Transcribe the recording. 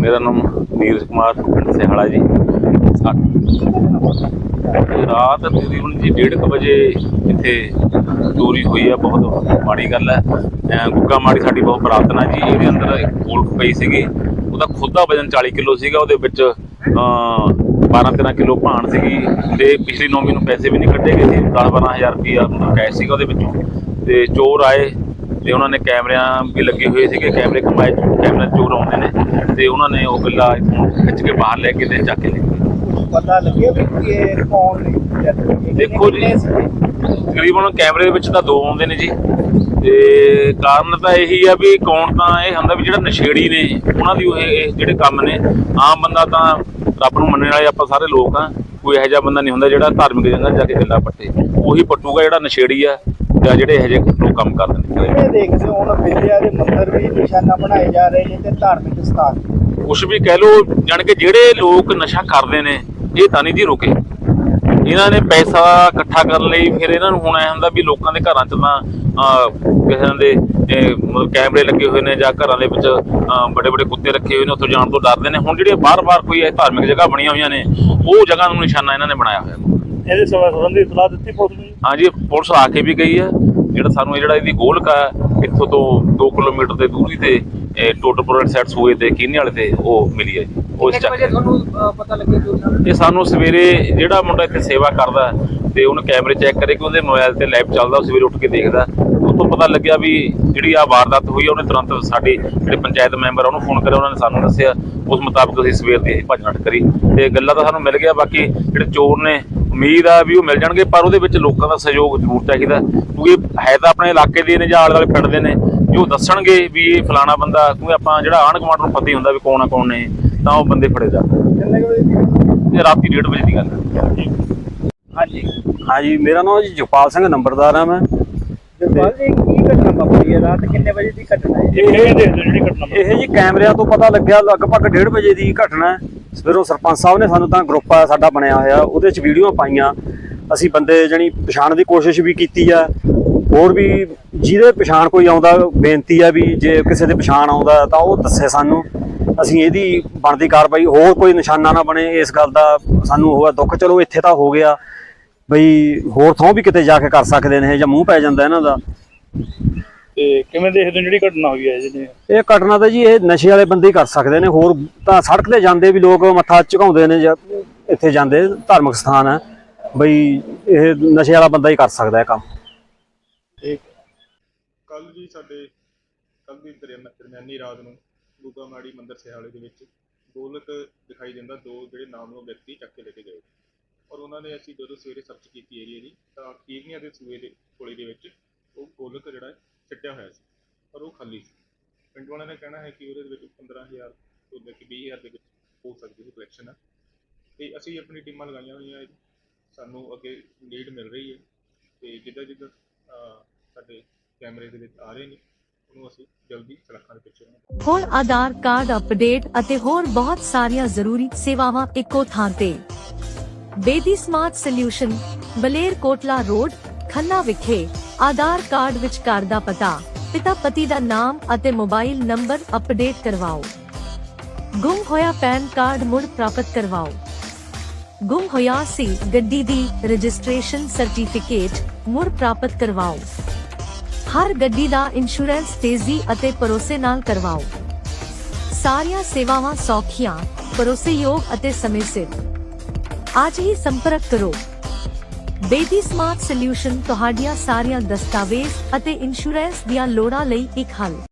ਮੇਰਾ ਨਾਮ ਨੀਰਜ ਕੁਮਾਰ, ਪਿੰਡ ਸਿਹਾਲਾ ਜੀ। ਰਾਤ ਤਕਰੀਬਨ ਜੀ 1:30 ਵਜੇ ਇੱਥੇ ਚੋਰੀ ਹੋਈ ਆ, ਬਹੁਤ ਮਾੜੀ ਗੱਲ ਹੈ ਗੁੱਗਾ ਮਾੜੀ ਸਾਡੀ ਬਹੁਤ ਪ੍ਰਾਰਥਨਾ ਜੀ, ਇਹਦੇ ਅੰਦਰ ਇੱਕ ਗੋਲਕ ਪਈ ਸੀਗੀ। ਉਹਦਾ ਖੁਦ ਦਾ ਵਜ਼ਨ 40 ਕਿਲੋ ਸੀਗਾ, ਉਹਦੇ ਵਿੱਚ, ਅਹ 12-13 ਕਿਲੋ ਭਾਣ ਸੀਗੀ। ਤੇ ਪਿਛਲੀ ਨੌਮੀ ਨੂੰ ਪੈਸੇ ਵੀ ਨਹੀਂ ਕੱਢੇ ਗਏ ਸੀ 10-12000 ਰੁਪਇਆ ਕੈਸ਼ ਸੀਗਾ ਉਹਦੇ ਵਿੱਚੋਂ। ਤੇ ਚੋਰ ਆਏ ਤੇ ਉਹਨਾਂ ਨੇ ਕੈਮਰਿਆਂ ਵੀ ਲੱਗੇ ਹੋਏ ਸੀਗੇ ਕੈਮਰੇ ਕਮਾਏ ਕੈਮਰੇ ਚੋਰ ਆਉਂਦੇ ਨੇ ਤੇ ਉਹਨਾਂ ਨੇ ਉਹ ਗੱਲਾ ਇੱਥੋਂ ਖਿੱਚ ਕੇ ਬਾਹਰ ਲੈ ਕੇ ਤੇ ਚੱਕ ਕੇ ਲੈ ਗਏ। ਪਤਾ ਲੱਗਿਆ ਕਿ ਇਹ ਕੌਣ ਨੇ? ਦੇਖੋ ਜੀ। ਤਕਰੀਬਨ ਕੈਮਰੇ ਦੇ ਵਿੱਚ ਤਾਂ ਦੋ ਆਉਂਦੇ ਨੇ ਜੀ। ਤੇ ਕਾਰਨ ਤਾਂ ਇਹੀ ਆ ਵੀ ਕੌਣ ਤਾਂ ਇਹ ਹੁੰਦਾ ਵੀ ਜਿਹੜਾ ਨਸ਼ੇੜੀ ਨੇ ਉਹਨਾਂ ਦੀ ਉਹ ਇਹ ਜਿਹੜੇ ਕੰਮ ਨੇ ਆਮ ਬੰਦਾ ਤਾਂ ਰੱਬ ਨੂੰ ਮੰਨਣ ਵਾਲੇ ਆਪਾਂ ਸਾਰੇ ਲੋਕ ਆ। ਕੋਈ ਇਹੋ ਜਿਹਾ ਬੰਦਾ ਨਹੀਂ ਹੁੰਦਾ ਜਿਹੜਾ ਧਾਰਮਿਕ ਜਗ੍ਹਾ ਜਾ ਕੇ ਗੱਲਾਂ ਪੱਟੇ। ਉਹੀ ਪੱਟੂਗਾ ਜਿਹੜਾ ਨਸ਼ੇੜੀ ਆ ਜਾਂ ਜਿਹੜੇ ਇਹੋ ਜਿਹੇ ਕੰਮ ਕਰਦੇ ਨੇ। ਕਿਵੇਂ ਦੇਖਦੇ ਹੋ ਹੁਣ ਵਿਦਿਆ ਦੇ ਮੰਦਰ ਵੀ ਨਿਸ਼ਾਨਾ ਬਣਾਏ ਜਾ ਰਹੇ ਨੇ ਤੇ ਧਾਰਮਿਕ ਸਥਾਨ। ਕੁਛ ਵੀ ਕਹਿ ਲੋ ਜਾਣ ਕੇ ਜਿਹੜੇ ਲੋਕ ਨਸ਼ਾ ਕਰਦੇ ਨੇ ਇਹ ਤਾਂ ਨਹੀਂ ਜੀ ਰੁਕੇ। ਇਹਨਾਂ ਨੇ ਪੈਸਾ ਇਕੱਠਾ ਕਰਨ ਲਈ ਫਿਰ ਇਹਨਾਂ ਨੂੰ ਹੁਣ ਐ ਹੁੰਦਾ ਵੀ ਲੋਕਾਂ ਦੇ ਘਰਾਂ 'ਚ ਤਾਂ ਕਿਸੇ ਦੇ ਮਤਲਬ ਕੈਮਰੇ ਲੱਗੇ ਹੋਏ ਨੇ ਜਾਂ ਘਰਾਂ ਦੇ ਵਿੱਚ ਵੱਡੇ ਵੱਡੇ ਕੁੱਤੇ ਰੱਖੇ ਹੋਏ ਨੇ ਉੱਥੋਂ ਜਾਣ ਤੋਂ ਡਰਦੇ ਨੇ। ਹੁਣ ਜਿਹੜੀਆਂ ਬਾਰ-ਬਾਰ ਕੋਈ ਇਹ ਧਾਰਮਿਕ ਜਗ੍ਹਾ ਬਣੀਆਂ ਹੋਈਆਂ ਨੇ ਉਹ ਜਗ੍ਹਾ ਨੂੰ ਨਿਸ਼ਾਨਾ ਇਹਨਾਂ ਨੇ ਬਣਾਇਆ ਹੋਇਆ। ਇਹਦੇ ਸੰਬੰਧੀ ਸਲਾਹ ਦਿੱਤੀ ਪੁਲਿਸ ਨੂੰ ਹਾਂਜੀ ਪੁਲਿਸ ਆ ਕੇ ਵੀ ਗਈ ਹੈ। ਜਿਹੜਾ ਸਾਨੂੰ ਇਹ ਜਿਹੜਾ ਇਹਦੀ ਗੋਲਕ ਆ ਇੱਥੋਂ ਤੋਂ 2 ਕਿਲੋਮੀਟਰ ਦੇ ਦੂਰੀ ਤੇ ਟੋਟਲਪੁਰ ਸਾਈਡ ਸੂਏ ਤੇ ਕੀਨੇ ਵਾਲੇ ਤੇ ਉਹ ਮਿਲੀ ਹੈ ਜੀ। ਉਹ ਇਸ ਚੱਕ ਤੁਹਾਨੂੰ ਪਤਾ ਇਹ ਸਾਨੂੰ ਸਵੇਰੇ ਜਿਹੜਾ ਮੁੰਡਾ ਇੱਥੇ ਸੇਵਾ ਕਰਦਾ ਤੇ ਉਹਨੇ ਕੈਮਰੇ ਚੈੱਕ ਕਰੇ ਕਿ ਉਹਦੇ ਮੋਬਾਈਲ ਤੇ ਲਾਈਵ ਚੱਲਦਾ ਸਵੇਰੇ ਉੱਠ ਕੇ ਦੇਖਦਾ। ਉਹ ਤੋਂ ਪਤਾ ਲੱਗਿਆ ਵੀ ਜਿਹੜੀ ਆ ਵਾਰਦਾਤ ਹੋਈ ਉਹਨੇ ਤੁਰੰਤ ਸਾਡੇ ਜਿਹੜੇ ਪੰਚਾਇਤ ਮੈਂਬਰ ਆ ਉਹਨੂੰ ਫੋਨ ਕਰਿਆ ਉਹਨਾਂ ਨੇ ਸਾਨੂੰ ਦੱਸਿਆ ਉਸ ਮੁਤਾਬਕ ਅਸੀਂ ਸਵੇਰ ਦੀ ਭੱਜ ਨੱਠ ਕਰੀ। ਤੇ ਗੱਲਾਂ ਤਾਂ ਸਾਨੂੰ ਮਿਲ ਗਿਆ ਬਾਕੀ ਜਿਹੜੇ ਚੋਰ ਨੇ ਉਮੀਦ ਆ ਵੀ ਉਹ ਮਿਲ ਜਾਣਗੇ ਪਰ ਉਹਦੇ ਵਿੱਚ ਲੋਕਾਂ ਦਾ ਸਹਿਯੋਗ ਜ਼ਰੂਰ ਚਾਹੀਦਾ। ਕਿਉਂਕਿ ਹੈ ਤਾਂ ਆਪਣੇ ਇਲਾਕੇ ਦੇ ਨੇ ਜਾਂ ਆਲੇ ਦੁਆਲੇ ਪਿੰਡ ਦੇ ਨੇ ਜੋ ਦੱਸਣਗੇ ਵੀ ਇਹ ਫਲਾਣਾ ਬੰਦਾ ਕਿਉਂਕਿ ਆਪਾਂ ਜਿਹੜਾ ਆਂਢ ਗੁਆਂਢ ਨੂੰ ਪਤਾ ਹੀ ਹੁੰਦਾ ਵੀ ਕੌਣ ਆ ਕੌਣ ਨੇ ਤਾਂ ਉਹ ਬੰਦੇ ਫੜੇ ਜਾਂਦੇ ਕਿੰਨੇ ਕੁ ਵਜੇ ਇਹ ਰਾਤੀ 1:30 ਵਜੇ ਦੀ ਗੱਲ ਹੈ। ਹਾਂਜੀ। ਹਾਂਜੀ ਮੇਰਾ ਨਾਮ ਜੀ ਜਗਪਾਲ ਸਿੰਘ ਨੰਬਰਦਾਰ ਆ ਮੈਂ। ਜਗਪਾਲ ਜੀ ਕੀ ਘਟਨਾ ਵਾਪਰੀ ਹੈ? ਰਾਤ ਕਿੰਨੇ ਵਜੇ ਦੀ ਘਟਨਾ ਹੈ? ਇਹ ਜਿਹੜੀ ਘਟਨਾ ਇਹ ਜੀ ਕੈਮਰਿਆਂ ਤੋਂ ਪਤਾ ਲੱਗਿਆ ਲਗਭਗ 1:30 ਵਜੇ ਦੀ ਘਟਨਾ ਹੈ। ਸਵੇਰੋਂ ਸਰਪੰਚ ਸਾਹਿਬ ਨੇ ਸਾਨੂੰ ਤਾਂ ਗਰੁੱਪ ਆ ਸਾਡਾ ਬਣਿਆ ਹੋਇਆ ਉਹਦੇ 'ਚ ਵੀਡੀਓ ਪਾਈਆਂ। ਅਸੀਂ ਬੰਦੇ ਜਣੀ ਪਛਾਣ ਦੀ ਕੋਸ਼ਿਸ਼ ਵੀ ਕੀਤੀ ਆ। ਹੋਰ ਵੀ ਜਿਹਦੇ ਪਛਾਣ ਕੋਈ ਆਉਂਦਾ ਬੇਨਤੀ ਆ ਵੀ ਜੇ ਕਿਸੇ ਦੇ ਪਛਾਣ ਆਉਂਦਾ ਤਾਂ ਉਹ ਦੱਸੇ ਸਾਨੂੰ। ਅਸੀਂ ਇਹਦੀ ਬਣਦੀ ਕਾਰਵਾਈ ਹੋਰ ਕੋਈ ਨਿਸ਼ਾਨਾ ਨਾ ਬਣੇ ਇਸ ਗੱਲ ਦਾ। ਸਾਨੂੰ ਹੋਇਆ ਦੁੱਖ ਚਲੋ ਇੱਥੇ ਤਾਂ ਹੋ ਗਿਆ। ਬਈ ਹੋਰ ਥਾਂ ਵੀ ਕਿਤੇ ਜਾ ਕੇ ਕਰ ਸਕਦੇ ਨੇ ਜਾਂ ਮੂੰਹ ਪੈ ਜਾਂਦਾ ਇਹਨਾਂ ਦਾ। ਤੇ ਕਿਵੇਂ ਦੇਖਦੇ ਹੋ ਜਿਹੜੀ ਘਟਨਾ ਹੋਈ ਹੈ ਜਿਹਨੇ ਇਹ ਘਟਨਾ ਤਾਂ ਜੀ ਇਹ ਨਸ਼ੇ ਵਾਲੇ ਬੰਦੇ ਹੀ ਕਰ ਸਕਦੇ ਨੇ। ਹੋਰ ਤਾਂ ਸੜਕ ਤੇ ਜਾਂਦੇ ਵੀ ਲੋਕ ਮੱਥਾ ਝੁਕਾਉਂਦੇ ਨੇ ਜਾਂ ਇੱਥੇ ਜਾਂਦੇ ਧਾਰਮਿਕ ਸਥਾਨ ਹੈ। ਬਈ ਇਹ ਨਸ਼ੇ ਵਾਲਾ ਬੰਦਾ ਹੀ ਕਰ ਸਕਦਾ ਹੈ ਕੰਮ। ਕੱਲ ਜੀ ਸਾਡੇ, ਕੱਲ ਦੀ ਦਰਮਿਆ- ਦਰਮਿਆਨੀ ਰਾਤ ਨੂੰ ਗੁੱਗਾ ਮਾੜੀ ਮੰਦਿਰ ਸਿਆਲੇ ਦੇ ਵਿੱਚ ਗੋਲਕ ਦਿਖਾਈ ਦਿੰਦਾ, ਦੋ ਜਿਹੜੇ ਨਾਮਨੋ ਵਿਅਕਤੀ ਚੱਕ ਕੇ ਲੈ ਕੇ ਗਏ। ਔਰ ਉਹਨਾਂ ਨੇ ਅਸੀਂ ਜਦੋਂ ਸਵੇਰੇ ਸਰਚ ਕੀਤੀ ਏਰੀਆ ਦੀ ਤਾਂ ਕੀਰਨੀਆਂ ਦੇ ਸੂਏ ਦੇ ਕੋਲੇ ਦੇ ਵਿੱਚ ਉਹ ਗੋਲਕ ਜਿਹੜਾ ਹੈ ਛੱਟਿਆ ਹੋਇਆ ਸੀ ਪਰ ਉਹ ਖਾਲੀ ਸੀ। ਪਿੰਡ ਵਾਲਿਆਂ ਨੇ ਕਹਿਣਾ ਹੈ ਕਿ ਉਹਦੇ ਵਿੱਚ 15000 ਤੋਂ ਲੈ ਕੇ 20000 ਦੇ ਵਿੱਚ ਹੋ ਸਕਦੀ ਹੈ ਕਲੈਕਸ਼ਨ ਤੇ ਅਸੀਂ ਆਪਣੀ ਟੀਮਾਂ ਲਗਾਈਆਂ ਹੋਈਆਂ ਹੈ। ਸਾਨੂੰ ਅੱਗੇ ਲੀਡ ਮਿਲ ਰਹੀ ਹੈ ਤੇ ਜਿੱਦਾਂ ਜਿੱਦਾਂ ਸਾਡੇ ਕੈਮਰੇ ਦੇ ਵਿੱਚ ਆ ਰਹੇ ਨੇ, ਉਹਨੂੰ ਅਸੀਂ ਜਲਦੀ ਸੜਕਾਂ ਦੇ ਪਿੱਛੇ। ਹੁਣ ਆਧਾਰ ਕਾਰਡ ਅਪਡੇਟ ਅਤੇ ਹੋਰ ਬਹੁਤ ਸਾਰੀਆਂ ਜ਼ਰੂਰੀ ਸੇਵਾਵਾਂ ਇੱਕੋ ਥਾਂ ਤੇ। Bedi smart solution Baler Kotla road Khanna ਵਿਖੇ ਆਧਾਰ ਕਾਰਡ ਵਿੱਚ ਘਰ ਦਾ ਪਤਾ। ਪਿਤਾ ਪਤੀ ਦਾ ਨਾਮ ਅਤੇ ਮੋਬਾਈਲ ਨੰਬਰ ਅਪਡੇਟ ਕਰਵਾਓ। ਗੁੰਮ ਹੋਇਆ ਪੈਨ ਕਾਰਡ ਮੁੜ ਪ੍ਰਾਪਤ ਕਰਵਾਓ। ਗੁੰਮ ਹੋਇਆ ਸੀ। ਗੱਡੀ ਦੀ ਰਜਿਸਟ੍ਰੇਸ਼ਨ ਸਰਟੀਫਿਕੇਟ ਮੁੜ ਪ੍ਰਾਪਤ ਕਰਵਾਓ। ਹਰ ਗੱਡੀ ਦਾ ਇੰਸ਼ੋਰੈਂਸ ਤੇਜ਼ੀ ਅਤੇ ਭਰੋਸੇ ਨਾਲ ਕਰਵਾਓ। ਸਾਰੀਆਂ ਸੇਵਾਵਾਂ ਸੌਖੀਆਂ, ਭਰੋਸੇਯੋਗ ਅਤੇ ਸਮੇਂ ਸਿਰ। ਅੱਜ ਹੀ ਸੰਪਰਕ ਕਰੋ। ਬੇਦੀ ਸਮਾਰਟ ਸੋਲਿਊਸ਼ਨ ਤੁਹਾਡੀਆਂ ਸਾਰੀਆਂ ਦਸਤਾਵੇਜ਼ ਅਤੇ ਇੰਸ਼ੋਰੈਂਸ ਦੀਆਂ ਲੋੜਾਂ ਲਈ ਇੱਕ ਹੱਲ।